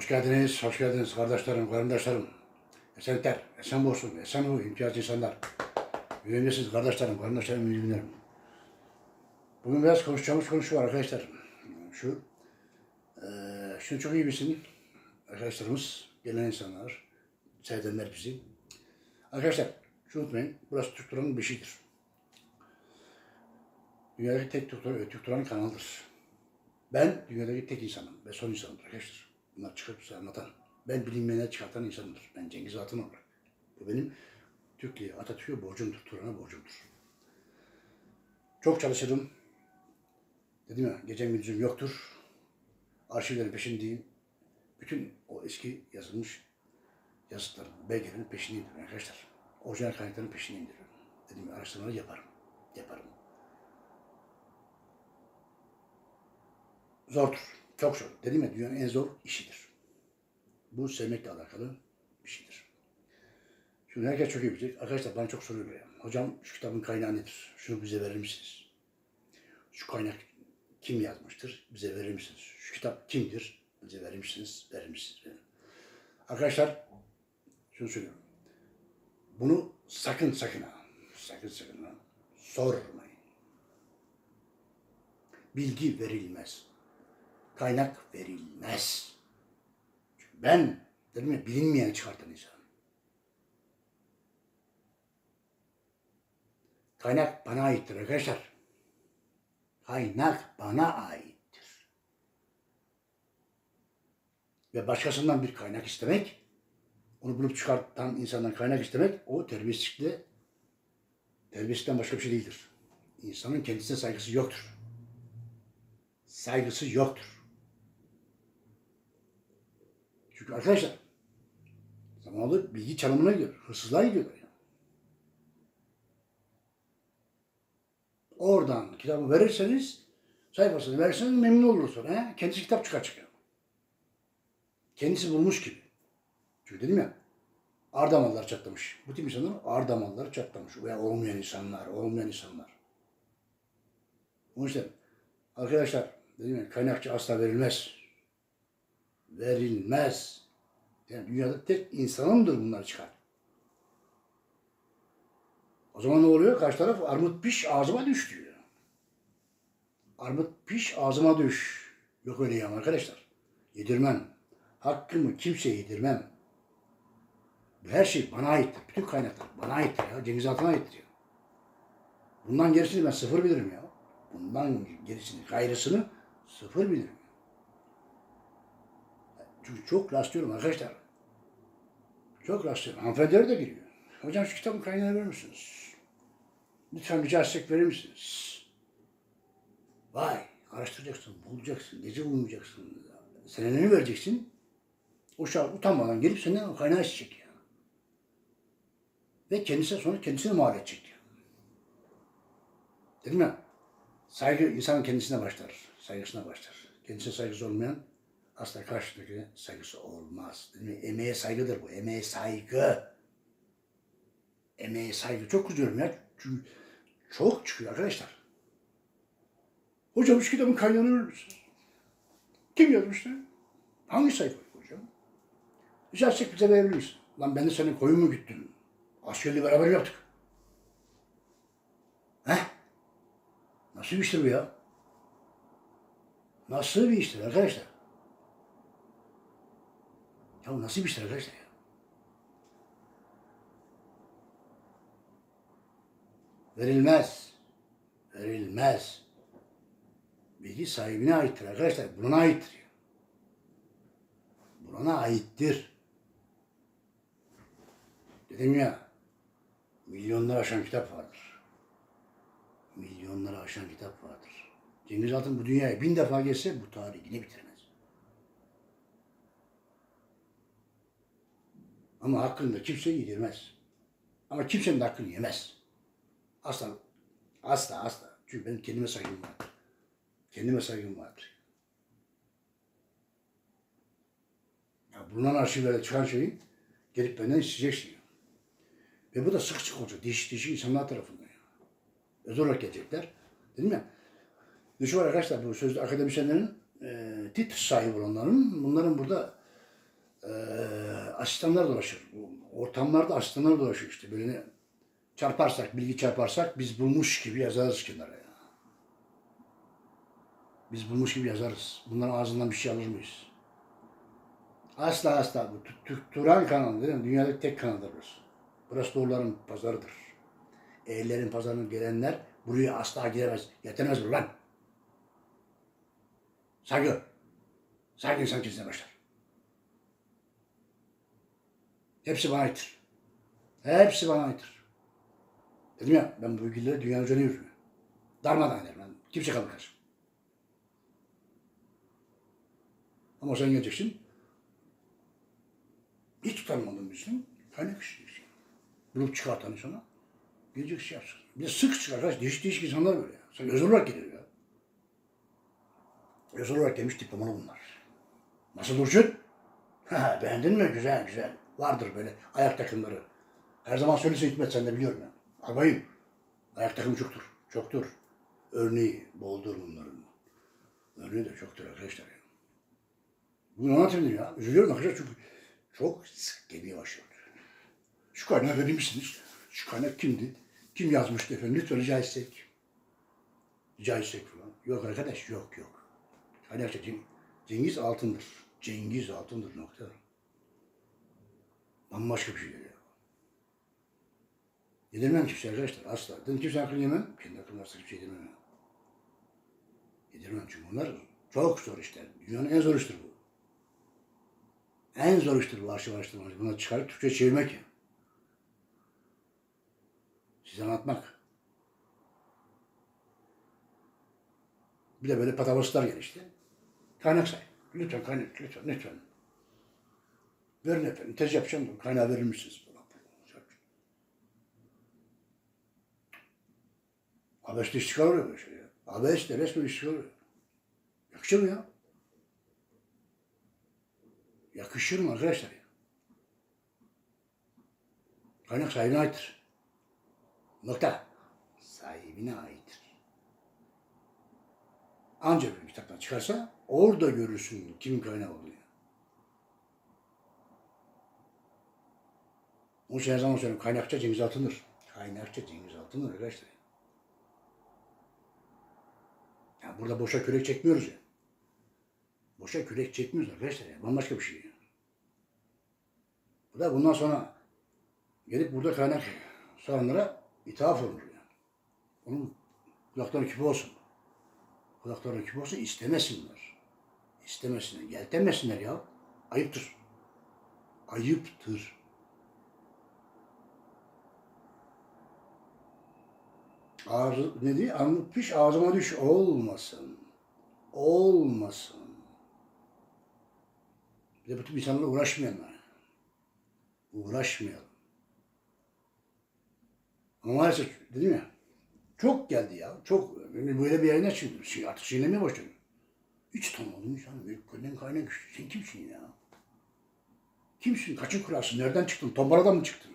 Hoş geldiniz, hoş geldiniz kardeşlerim, kardeşlerim. Esenlikler, esen olsun, esen bu imtiyaz insanlar. Güvenlisiniz kardeşlerim, kardeşlerim, müminlerim. Bugün biraz konuşacağımız konu şu arkadaşlar. Şu, eee şunu çok iyi bilsin arkadaşlarımız, gelen insanlar, seyredenler bizi. Arkadaşlar, şunu unutmayın, burası Türk Turan'ın beşiğidir. Dünyadaki tek Türk Turan, Türk Turan kanaldır. Ben dünyadaki tek insanım ve son insanımdır arkadaşlar. Bunlar çıkıp anlatan. Ben bilinmeyene çıkartan insanımdır. Ben Cengiz Atın olarak. Bu benim Türkiye, Atatürk'e borcumdur, Turan'a borcumdur. Çok çalışırım. Dedim ya, gecem gündüzüm yoktur. Arşivlerin peşindeyim. Bütün o eski yazılmış yazıtların, belgelerin peşindeyim arkadaşlar. Orijinal kaynakların peşindeyim diyorum. Dedim ya, araştırmaları yaparım. Yaparım. Zordur. Çok zor. Dedim ya dünyanın en zor işidir. Bu sevmekle alakalı bir şeydir. Şimdi herkes çok iyi bilecek. Arkadaşlar bana çok soruyorlar ya. Hocam şu kitabın kaynağı nedir? Şunu bize verir misiniz? Şu kaynak kim yazmıştır? Bize verir misiniz? Şu kitap kimdir? Bize verir misiniz? Verir misiniz? Arkadaşlar şunu söylüyorum. Bunu sakın sakın. Sakın sakın. Sormayın. Bilgi verilmez kaynak verilmez. Çünkü ben dedim ya bilinmeyeni çıkartan insanım. Kaynak bana aittir arkadaşlar. Kaynak bana aittir. Ve başkasından bir kaynak istemek, onu bulup çıkartan insandan kaynak istemek, o terbiyesizlikle, terbiyesizlikten başka bir şey değildir. İnsanın kendisine saygısı yoktur. Saygısı yoktur. Çünkü arkadaşlar zamanında bilgi çalımına gidiyor. Hırsızlığa gidiyorlar ya. Oradan kitabı verirseniz sayfasını verirseniz memnun olursun. He? Kendisi kitap çıkar çıkıyor. Kendisi bulmuş gibi. Çünkü dedim ya ağır damarlar çatlamış. Bu tip insanlar ağır damarları çatlamış. Veya olmayan insanlar, olmayan insanlar. Onun için arkadaşlar dedim ya kaynakçı asla verilmez verilmez. Yani dünyada tek insanımdır bunlar çıkar. O zaman ne oluyor? Karşı taraf armut piş ağzıma düş diyor. Armut piş ağzıma düş. Yok öyle yani arkadaşlar. Yedirmem. Hakkımı kimseye yedirmem. Her şey bana aittir. Bütün kaynaklar bana aittir ya. Cengiz Altan'a aittir ya. Bundan gerisini ben sıfır bilirim ya. Bundan gerisini, gayrısını sıfır bilirim. Çünkü çok rastlıyorum arkadaşlar. Çok rastlıyorum. Hanımefendiler de geliyor. Hocam şu kitabın kaynağını verir misiniz? Lütfen rica etsek verir misiniz? Vay, araştıracaksın, bulacaksın, gece uyumayacaksın. Senelerini vereceksin. O şahıs utanmadan gelip senden o kaynağı isteyecek ya. Ve kendisine sonra kendisine mal edecek diyor. Dedim ya, saygı insanın kendisine başlar, saygısına başlar. Kendisine saygısı olmayan asla karşıdaki saygısı olmaz. Değil mi? Emeğe saygıdır bu. Emeğe saygı. Emeğe saygı. Çok kızıyorum ya. Çünkü çok çıkıyor arkadaşlar. Hocam şu kitabın kaynağını misiniz? Kim yazmıştı? Hangi sayfa hocam? Etsek bize verebilir misin? Lan ben de senin koyun mu güttüm? Askerliği beraber yaptık. Heh? Nasıl bir iştir bu ya? Nasıl bir iştir arkadaşlar? Ya nasıl bir işler arkadaşlar ya? Verilmez. Verilmez. Bilgi sahibine aittir arkadaşlar. Buna aittir. Buna aittir. Dedim ya, milyonlar aşan kitap vardır. Milyonları aşan kitap vardır. Cengiz Altın bu dünyaya bin defa gelse bu tarihi yine bitiremez. Ama hakkını da kimse yedirmez. Ama kimsenin de hakkını yemez. Asla, asla, asla. Çünkü benim kendime saygım vardır. Kendime saygım vardır. Ya bulunan arşivlerde çıkan şeyi gelip benden isteyeceksin. Ya. Ve bu da sık sık olacak. Değişik değişik insanlar tarafından. Ya. Özel olarak gelecekler. Dedim ya. Düşün arkadaşlar bu sözlü akademisyenlerin e, titr sahibi olanların bunların burada Ee, asistanlar dolaşır. Bu Ortamlarda asistanlar dolaşır işte. Böyle çarparsak, bilgi çarparsak biz bulmuş gibi yazarız kenara ya. Biz bulmuş gibi yazarız. Bunların ağzından bir şey alır mıyız? Asla asla. Bu Tü- Türk Turan kanalı değil mi? Dünyadaki tek kanaldır burası. Burası doğruların pazarıdır. Eğerlerin pazarına gelenler buraya asla giremez. Yetemez lan. Saygı. Saygı insan kendisine başlar. Hepsi bana aittir. Hepsi bana aittir. Dedim ya ben bu bilgileri dünya üzerine yürüyorum. Darmadan ederim ben. Kimse karşım. Ama sen geleceksin. Hiç tanımadığın birisinin kaynak işleyeceksin. Bulup çıkartan insana gelecek şey yapsın. Bir de sık çıkar. arkadaş. Değişik değişik insanlar böyle ya. Sen özel olarak gelir ya. Özel olarak gelmiş diplomalı bunlar. Nasıl? Ha, beğendin mi? Güzel güzel. Vardır böyle ayak takımları. Her zaman söylesin Hikmet sen de biliyorum ya. Albayım. Ayak takımı çoktur. Çoktur. Örneği boldur bunların. Örneği de çoktur arkadaşlar ya. Bunu anlatayım ya. Üzülüyorum arkadaşlar çünkü çok sık geliyor başlıyor. Şu kaynağı verir misiniz? Şu kaynak kimdi? Kim yazmıştı efendim? Lütfen rica etsek. Rica etsek falan. Yok arkadaş yok yok. Kaynakça Ceng- Cengiz Altındır. Cengiz Altındır nokta. Bambaşka bir şey geliyor. Yedirmem kimse arkadaşlar asla. Dedim kimse aklını yemem. Kendi varsa hiçbir şey yedirmem. Yedirmem çünkü bunlar çok zor işler. Dünyanın en zor iştir bu. En zor iştir bu arşiv araştırması. Bunları çıkarıp Türkçe çevirmek. Size anlatmak. Bir de böyle patavaslar gelişti. Kaynak say. Lütfen kaynak, lütfen, lütfen. Verin efendim, tez yapacağım da kaynağı verir misiniz? Habeşte iş çıkarıyor böyle şey ya. Habeşte resmen iş çıkarıyor. Yakışır mı ya? Yakışır mı arkadaşlar ya? Kaynak sahibine aittir. Nokta. Sahibine aittir. Ancak bir kitaptan çıkarsa orada görürsün kimin kaynağı olduğunu. Onun için her zaman söylüyorum kaynakça Cengiz Altın'dır. Kaynakça Cengiz Altın'dır arkadaşlar. Ya burada boşa kürek çekmiyoruz ya. Boşa kürek çekmiyoruz arkadaşlar ya. Bambaşka bir şey ya. Bu da bundan sonra gelip burada kaynak soranlara ithaf olunur yani. Onun kulakları küpe olsun. Kulakları küpe olsun istemesinler. İstemesinler. Yeltenmesinler ya. Ayıptır. Ayıptır. Ağzı, ne diyor? Piş ağzıma düş olmasın. Olmasın. Bir de bu tip insanlarla uğraşmayanlar. Uğraşmayalım. Ama maalesef dedim ya çok geldi ya. Çok böyle bir yayına çıktı. Şey, artık sinirlemeye başladı. Hiç tanımadım insan. Böyle köyden kaynak Sen kimsin ya? Kimsin? Kaçın kurasın? Nereden çıktın? Tombaradan mı çıktın?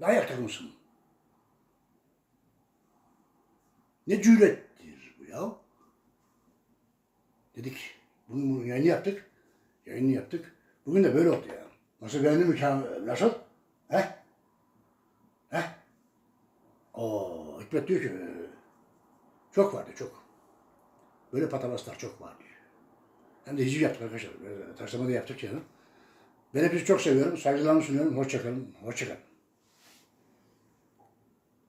Ne ayak takımısın? Ne cürettir bu ya? Dedik. Bunu, bunu yayını yaptık. Yayını yaptık. Bugün de böyle oldu ya. Nasıl beğendin mi? Nasıl? He? He? Oo, Hikmet diyor ki "Ee, çok vardı çok. Böyle patavaslar çok var diyor. Hem de hiciv yaptık arkadaşlar. Böyle Taşlama da yaptık yani. Ben hepinizi çok seviyorum. Saygılarımı sunuyorum. Hoşçakalın. Hoşçakalın.